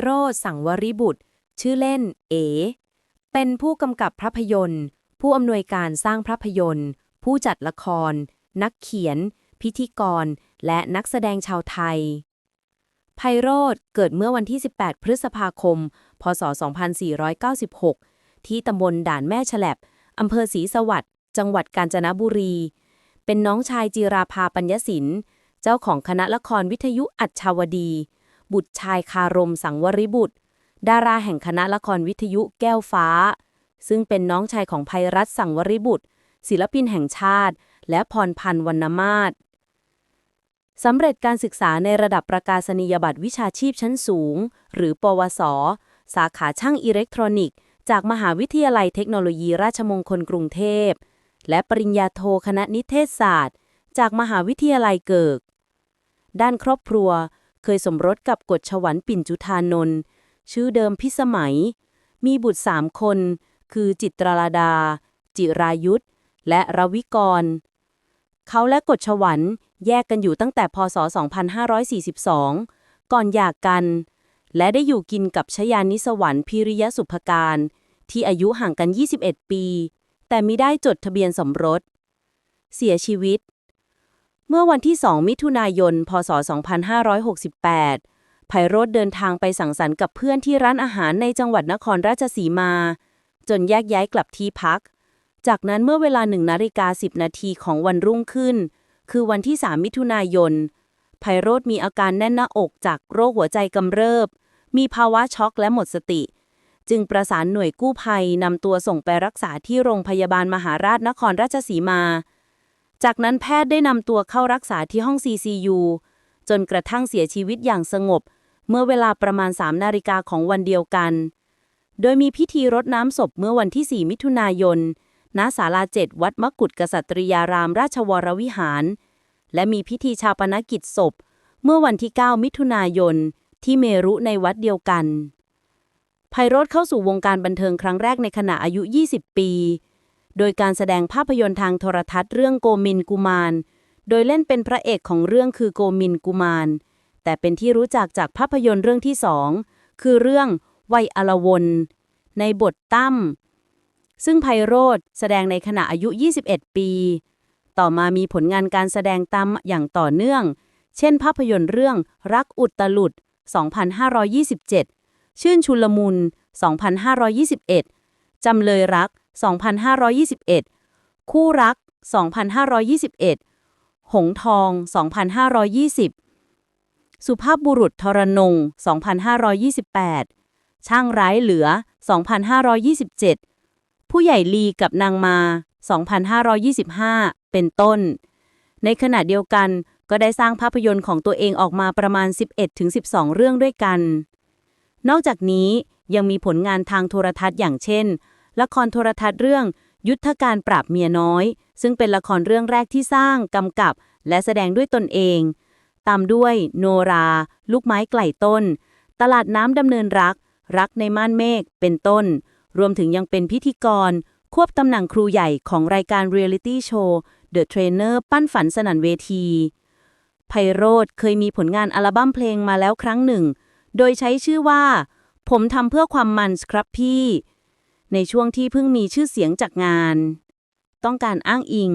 โรธสังวริบุตร ชื่อเล่น เอ เป็นผู้กำกับภาพยนตร์ ผู้อำนวยการสร้างภาพยนตร์ ผู้จัดละคร นักเขียน พิธีกร และนักแสดงชาวไทยไพโรธเกิดเมื่อวันที่ 18 พฤษภาคม พศ 2496 ที่ตำบลด่านแม่ฉลับอำเภอศรีสวัสดิ์ จังหวัดกาญจนบุรี เป็นน้องชายจีราภาปัญญศิลป์เจ้าของคณะละครวิทยุอัจฉาวดี บุตรชายคารมสังวริบุตร ดาราแห่งคณะละครวิทยุแก้วฟ้า ซึ่งเป็นน้องชายของภัยรัตสังวริบุตร ศิลปินแห่งชาติ และพรพันธ์วรรณมาศสำเร็จการศึกษาในระดับประกาศนียบัตรวิชาชีพชั้นสูง หรือ ปวส สาขาช่างอิเล็กทรอนิกส์ จากมหาวิทยาลัยเทคโนโลยีราชมงคลกรุงเทพ และปริญญาโทคณะนิเทศศาสตร์ จากมหาวิทยาลัยเกิก ด้านครอบครัว เคยสมรสกับกฎชวันปิ่นจุธานนท์ชื่อเดิมพิสมัย มีบุตรสามคน คือจิตรลาดา จิรายุทธและรวิกร เขาและกฎชวันแยกกันอยู่ตั้งแต่พศ 2542 ก่อนหย่ากกัน และได้อยู่กินกับชยานิสวรรค์พิริยสุภการ ที่อายุห่างกัน 21 ปี แต่มิได้จดทะเบียนสมรส เสียชีวิต เมื่อวันที่ 2 มิถุนายน พศ 2568 ไพโรธเดินทางไปสังสรรค์กับเพื่อนที่ร้านอาหารในจังหวัดนครราชสีมา จนแยกย้ายกลับที่พัก จากนั้นเมื่อเวลา1นาฬิกา10นาทีของวันรุ่งขึ้น คือวันที่ 3 มิถุนายน ไพโรธมีอาการแน่นหน้าอกจากโรคหัวใจกำเริบ มีภาวะช็อกและหมดสติ จึงประสานหน่วยกู้ภัยนำตัวส่งไปรักษาที่โรงพยาบาลมหาราชนครราชสีมา จากนั้นแพทย์ได้นำตัวเข้ารักษาที่ห้อง CCU จนกระทั่งเสียชีวิตอย่างสงบ เมื่อเวลาประมาณ 3 นาฬิกาของวันเดียวกัน โดยมีพิธีรดน้ำศพเมื่อวันที่ 4 มิถุนายน ณ ศาลาเจ็ดวัดมกุฏกษัตริยารามราชวรวิหาร และมีพิธีชาปนกิจศพ เมื่อวันที่ 9 มิถุนายน ที่เมรุในวัดเดียวกัน ไพโรธเข้าสู่วงการบันเทิงครั้งแรกในขณะอายุ 20 ปี โดยการแสดงภาพยนตร์ทางโทรทัศน์เรื่องโกมินกุมาร โดยเล่นเป็นพระเอกของเรื่องคือโกมินกุมาร แต่เป็นที่รู้จักจากภาพยนตร์เรื่องที่สองคือเรื่องวัยอลวนในบทตั้ม ซึ่งไพโรธแสดงในขณะอายุ 21 ปี ต่อมามีผลงานการแสดงตามอย่างต่อเนื่อง เช่น ภาพยนตร์เรื่องรักอุตลุด 2527 ชื่นชุลมุน 2521 จำเลยรัก 2521 คู่รัก 2521 หงทอง 2520 สุภาพบุรุษทรนง 2528 ช่างร้ายเหลือ 2527 ผู้ใหญ่ลีกับนางมา 2525 เป็นต้น ในขณะเดียวกันก็ได้สร้างภาพยนตร์ของตัวเองออกมาประมาณ 11-12 เรื่องด้วยกัน นอกจากนี้ยังมีผลงานทางโทรทัศน์อย่างเช่น ละครโทรทัศน์เรื่อง ยุทธการปราบเมียน้อย ซึ่งเป็นละครเรื่องแรกที่สร้าง กำกับ และแสดงด้วยตนเอง ตามด้วยโนรา ลูกไม้ไกล่ต้น ตลาดน้ำดำเนินรัก รักในม่านเมฆเป็นต้น รวมถึงยังเป็นพิธีกร ควบตำแหน่งครูใหญ่ของรายการเรียลิตี้โชว์ The Trainer ปั้นฝันสนันเวทีไพโรธเคยมีผลงานอัลบั้มเพลงมาแล้วครั้งหนึ่ง โดยใช้ชื่อว่า ผมทำเพื่อความมันส์ครับพี่ ในช่วงที่เพิ่งมีชื่อเสียงจากงาน ต้องการอ้างอิง